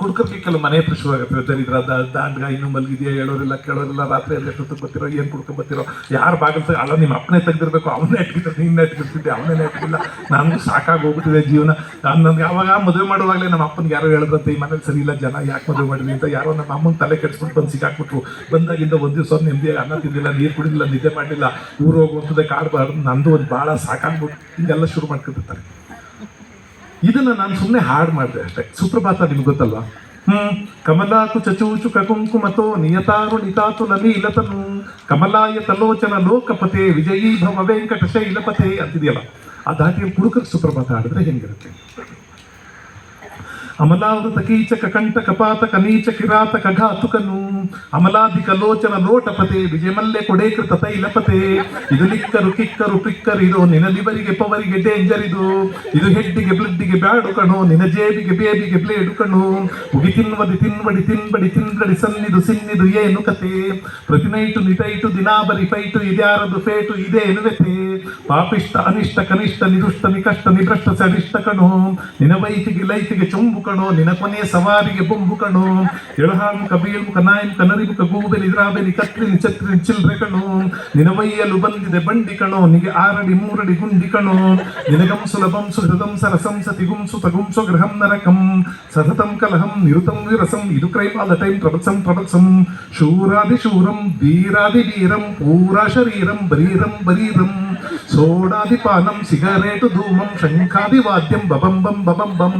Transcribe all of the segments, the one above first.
ಕುಡುಕರಿಗೆ ಕೆಲವು ಮನೆ ಆಗುತ್ತೆ ದರಿದ್ರ ದಾಂಡ್ಗ, ಇನ್ನು ಮಲಗಿದೆಯಾ ಹೇಳೋರಿಲ್ಲ, ಕೇಳೋರಿಲ್ಲ, ರಾತ್ರಿ ಎಲ್ಲ ಎಷ್ಟೊತ್ತಿಗೆ ಬರ್ತಿರೋ, ಏನು ಕುಡ್ಕೊ ಬರ್ತಿರೋ, ಯಾರು ಬಾಗಿಲು ಅಲ್ಲ ನಿಮ್ಮ ಅಪ್ಪನೇ ತೆಗ್ದಿರ್ಬೇಕು, ಅವನೇ ಇಟ್ಕಿದ್ರೆ ನಿನ್ನೇ ಇಟ್ಕಿರ್ತಿದ್ದೆ ಅವನೇ ಇಟ್ಕಿಲ್ಲ ನನಗೂ ಸಾಕಾಗಿ ಹೋಗ್ಬಿಟ್ಟಿದೆ ಜೀವನ. ನಾನು ನನ್ಗೆ ಯಾವಾಗ ಮದುವೆ ಮಾಡುವಾಗಲೇ ನಮ್ಮ ಅಪ್ಪನಿಗೆ ಯಾರೋ ಹೇಳಿದ್ರಂತೆ, ಈ ಮನೇಲಿ ಸರಿ ಇಲ್ಲ, ಜನ ಯಾಕೆ ಮದುವೆ ಮಾಡಿದ್ರಿ ಅಂತ ಯಾರೋ ನಮ್ಮ ಅಮ್ಮನ ತಲೆ ಕೆಡಿಸ್ಬಿಟ್ಟು ಬಂದು ಸಿಕ್ಕಾಕ್ಬಿಟ್ರು. ಬಂದಾಗಿಂದ ಒಂದು ದಿವಸ ನೆಮ್ಮದಿ ಅನ್ನ ತಿಂದಿಲ್ಲ, ನೀರು ಕುಡಿದಿಲ್ಲ, ನಿದ್ದೆ ಮಾಡಿಲ್ಲ ಊರು ಹೋಗುವಂಥದ್ದೇ ಕಾಡಬಾರ್ದು ನಂದು ಒಂದು ಭಾಳ ಸಾಕಾಗ್ಬಿಟ್ಟು, ಹಿಂಗೆಲ್ಲ ಶುರು ಮಾಡ್ಕೊಂಡಿರ್ತಾರೆ ಇದನ್ನ ನಾನು ಸುಮ್ಮನೆ ಹಾಡು ಮಾಡಿದೆ ಅಷ್ಟೇ. ಸುಪ್ರಭಾತ ನಿಮ್ಗೆ ಗೊತ್ತಲ್ವಾ? ಹ್ಮ್, ಕಮಲಾಕು ಚಚೂಚು ಕಕುಂಕುಮತೋ ನಿಯತಾರು ನಿತಾತು ಲಲೀಲತನು ಕಮಲಾಯ ತಲೋಚನ ಲೋಕಪತೆ ವಿಜಯೀ ಭವ ವೆಂಕಟ ಶೈಲಪತೆ ಅಂತಿದೆಯಲ್ಲ, ಆ ದಾಟಿಯಲ್ಲಿ ಕುಡುಕರ ಸುಪ್ರಭಾತ ಹಾಡಿದ್ರೆ ಹೆಂಗಿರುತ್ತೆ? ಅಮಲಾವೃತ ಕೀಚಕ ಕಂಠ ಕಪಾತ ಕನೀಚ ಕಿರಾತ ಕಘಾತುಕನು ಅಮಲಾಧಿಕ ಲೋಚನ ಲೋಟಪತೆ ವಿಜಯಮಲ್ಲೆ ಕೊಡೇಕೃತ ತೈಲಪತೆ. ಇದು ಲಿಕ್ಕರು ಕಿಕ್ಕರು ಪಿಕ್ಕರು ಇದು ನಿನ ಪವರಿಗೆ ಡೇಂಜರ್ ಇದು ಇದು ಹೆಡ್ಡಿಗೆ ಬ್ಲಡ್ಡಿಗೆ ಬ್ಯಾಡು ಕಣು ನಿನ ಜೇಬಿಗೆ ಬೇಬಿಗೆ ಬ್ಲೇಡು ಕಣು. ಉಗಿ ತಿನ್ವದಿ ತಿನ್ಬಡಿ ತಿನ್ಬಡಿ ತಿನ್ಬಡಿ ಸನ್ನಿದು ಸಿನ್ನಿದು ಏನು ಕತೆ? ಪ್ರತಿ ನೈಟು ನಿಟೈಟು ದಿನಾಬರಿ ಫೈಟು ಇದ್ಯಾರದು ಫೇಟು ಇದೇನು ವ್ಯತೆ ಪಾಪಿಷ್ಟ ಅನಿಷ್ಟ ಕನಿಷ್ಠ ನಿದುಷ್ಟ ನಿಕಷ್ಟ ನಿಭ್ರಷ್ಟ ಸಡಿಷ್ಟ ಕಣು. ನಿನ ವೈಟಿಗೆ ಲೈಟಿಗೆ ಚುಂಬು ಕಣು ನಿನ ಕೊನೆಯ ಸವಾರಿಗೆ ಬೊಂಬು ಕಣು ಎಳಹಾಳು ಕಬೀಳ್ಮುಖ ನಾಯಂ ಕನರಿಮುಖ ಗೂಬೆ ನಿದ್ರಾಬೆಲಿ ಕತ್ರಿನ ಛತ್ರಿನ ಚಿಲ್ರೆ ಕಣು ನಿನ ವೈಯಲು ಬಂದಿದೆ ಬಂಡಿ ಕಣು ನಿಗೆ ಆರಡಿ ಮೂರಡಿ ಗುಂಡಿ ಕಣು ನಿನಗಂ ಸುಲಭಂ ಸುಹೃದಂ ಸರಸಂ ಸತಿಗುಂ ಸುತಗುಂ ಸ್ವಗೃಹಂ ನರಕಂ ಸತತಂ ಕಲಹಂ ನಿರುತಂ ವಿರಸಂ ಇದು ಕ್ರೈಮ್ ಆಲ್ ದ ಟೈಮ್ ಪ್ರಬತ್ಸಂ ಪ್ರಬತ್ಸಂ ಶೂರಾದಿ ಶೂರಂ ಧೀರಾದಿ ವೀರಂ ಪೂರಾ ಶರೀರಂ ಬರೀರಂ ಬರೀರಂ ಸೋಡಾದಿ ಪಾನಂ ಸಿಗರೇಟು ಧೂಮಂ ಶಂಖಾದಿ ವಾದ್ಯಂ ಬಬಂ ಬಂ ಬಬಂ ಬಂ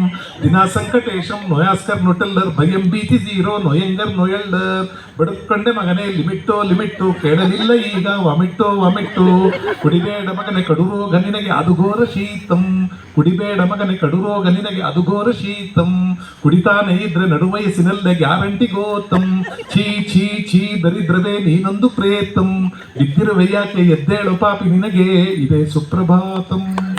ದಿನಾ ಸಂಕಟೇಶಂ ನೊಯಾಸ್ಕರ್ ನೊಟೆಲ್ಲರ್, ಭಯಂ ಭೀತಿ ಜೀರೋ ನೊಯಂಗರ್ ನೊಯಲ್ಲರ್ ಬಡಕೊಂಡೆ ಮಗನೇ, ಲಿಮಿಟ್ಟೋ, ಲಿಮಿಟ್ಟು, ಕೇಳಲಿಲ್ಲ ಈಗ, ವಾಮಿಟ್ಟೋ, ವಾಮಿಟ್ಟು. ಕುಡಿಬೇಡ ಮಗನೆ ಕಡುರೋಗ ನಿನಗೆ ಅದುಗೋರ ಶೀತಂ. ಕುಡಿಬೇಡ ಮಗನೆ ಕಡುರೋಗ ನಿನಗೆ ಅದುಗೋರ ಶೀತಂ. ಕುಡಿತಾನೆ ಇದ್ರೆ ನಡುವಯಸ್ಸಿನಲ್ಲೇ ಗ್ಯಾರಂಟಿ ಗೋತಂ. ಛೀ ಛೀ ಛೀ, ದರಿದ್ರವೇ ನೀನೊಂದು ಪ್ರೇತಂ. ಬಿದ್ದಿರುವೆ ಯಾಕೆ, ಎದ್ದೇಳು ಪಾಪಿ ನಿನಗೆ, ಇದೆ ಸುಪ್ರಭಾತಂ.